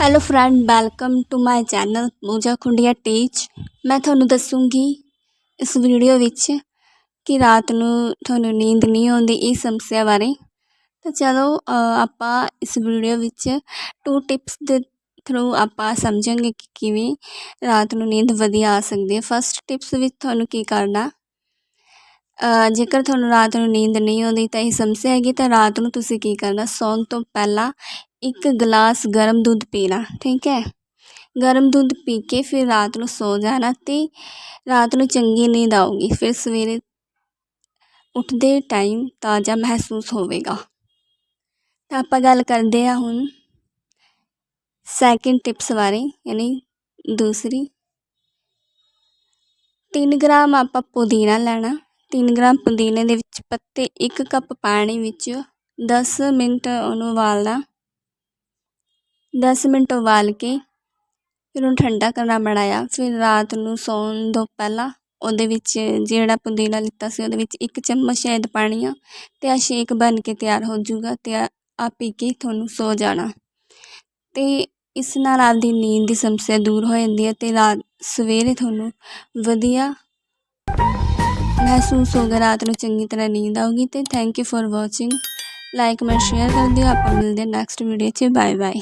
Hello friend welcome to my channel ਮੂਜਾ ਖੁੰਡੀਆ ਟੀਚ ਮੈਂ ਤੁਹਾਨੂੰ ਦੱਸੂੰਗੀ ਇਸ ਵੀਡੀਓ ਵਿੱਚ ਕਿ ਰਾਤ ਨੂੰ ਤੁਹਾਨੂੰ ਨੀਂਦ ਨਹੀਂ ਆਉਂਦੀ ਇਹ ਸਮੱਸਿਆ ਬਾਰੇ। ਤਾਂ ਚਲੋ ਆਪਾਂ ਇਸ ਵੀਡੀਓ ਵਿੱਚ ਟੂ ਟਿਪਸ ਦੇ ਥਰੂ ਆਪਾਂ ਸਮਝਾਂਗੇ ਕਿ ਕਿਵੇਂ ਰਾਤ ਨੂੰ ਨੀਂਦ ਵਧੀਆ ਆ ਸਕਦੀ ਹੈ। ਫਸਟ ਟਿਪਸ ਵਿੱਚ ਤੁਹਾਨੂੰ ਕੀ ਕਰਨਾ ਜੇਕਰ ਤੁਹਾਨੂੰ ਰਾਤ ਨੂੰ ਨੀਂਦ ਨਹੀਂ ਆਉਂਦੀ ਤਾਂ ਇਹ ਸਮੱਸਿਆ ਹੈਗੀ, ਤਾਂ ਰਾਤ ਨੂੰ ਤੁਸੀਂ ਕੀ ਕਰਨਾ? ਸੌਣ ਤੋਂ ਪਹਿਲਾਂ ਇੱਕ ਗਲਾਸ ਗਰਮ ਦੁੱਧ ਪੀਣਾ, ਠੀਕ ਹੈ? ਗਰਮ ਦੁੱਧ ਪੀ ਕੇ ਫਿਰ ਰਾਤ ਨੂੰ ਸੌ ਜਾਣਾ ਅਤੇ ਰਾਤ ਨੂੰ ਚੰਗੀ ਨੀਂਦ ਆਊਗੀ। ਫਿਰ ਸਵੇਰੇ ਉੱਠਦੇ ਟਾਈਮ ਤਾਜ਼ਾ ਮਹਿਸੂਸ ਹੋਵੇਗਾ। ਤਾਂ ਆਪਾਂ ਗੱਲ ਕਰਦੇ ਹਾਂ ਹੁਣ ਸੈਕਿੰਡ ਟਿਪਸ ਬਾਰੇ, ਯਾਨੀ ਦੂਸਰੀ। 3 ਗ੍ਰਾਮ ਆਪਾਂ ਪੁਦੀਨਾ ਲੈਣਾ ਤਿੰਨ ਗ੍ਰਾਮ ਪੁਦੀਨੇ ਦੇ ਵਿੱਚ ਪੱਤੇ, ਇੱਕ ਕੱਪ ਪਾਣੀ ਵਿੱਚ ਦਸ ਮਿੰਟ ਉਹਨੂੰ ਉਬਾਲਣਾ। ਦਸ ਮਿੰਟ ਉਬਾਲ ਕੇ ਫਿਰ ਉਹਨੂੰ ਠੰਡਾ ਕਰਨਾ ਬਣਾਇਆ। ਫਿਰ ਰਾਤ ਨੂੰ ਸੌਣ ਤੋਂ ਪਹਿਲਾਂ ਉਹਦੇ ਵਿੱਚ ਜਿਹੜਾ ਪੁਦੀਨਾ ਲਿੱਤਾ ਸੀ, ਉਹਦੇ ਵਿੱਚ ਇੱਕ ਚਮਚ ਸ਼ਹਿਦ ਪਾਣੀ ਆ ਅਤੇ ਆ ਸ਼ੇਕ ਬਣ ਕੇ ਤਿਆਰ ਹੋ ਜਾਊਗਾ ਅਤੇ ਆ ਪੀ ਕੇ ਤੁਹਾਨੂੰ ਸੋ ਜਾਣਾ। ਅਤੇ ਇਸ ਨਾਲ ਆਪਦੀ ਨੀਂਦ ਦੀ ਸਮੱਸਿਆ ਦੂਰ ਹੋ ਜਾਂਦੀ ਹੈ ਅਤੇ ਰਾਤ ਸਵੇਰੇ ਤੁਹਾਨੂੰ ਵਧੀਆ ਮਹਿਸੂਸ ਹੋਗਾ ਰਾਤ ਨੂੰ ਚੰਗੀ ਤਰ੍ਹਾਂ ਨੀਂਦ ਆਊਗੀ ਅਤੇ thank you for watching like ਮੈਂ ਸ਼ੇਅਰ ਕਰ ਦਿਓ ਆਪਾਂ ਮਿਲਦੇ ਨੈਕਸਟ ਵੀਡੀਓ 'ਚ। Bye bye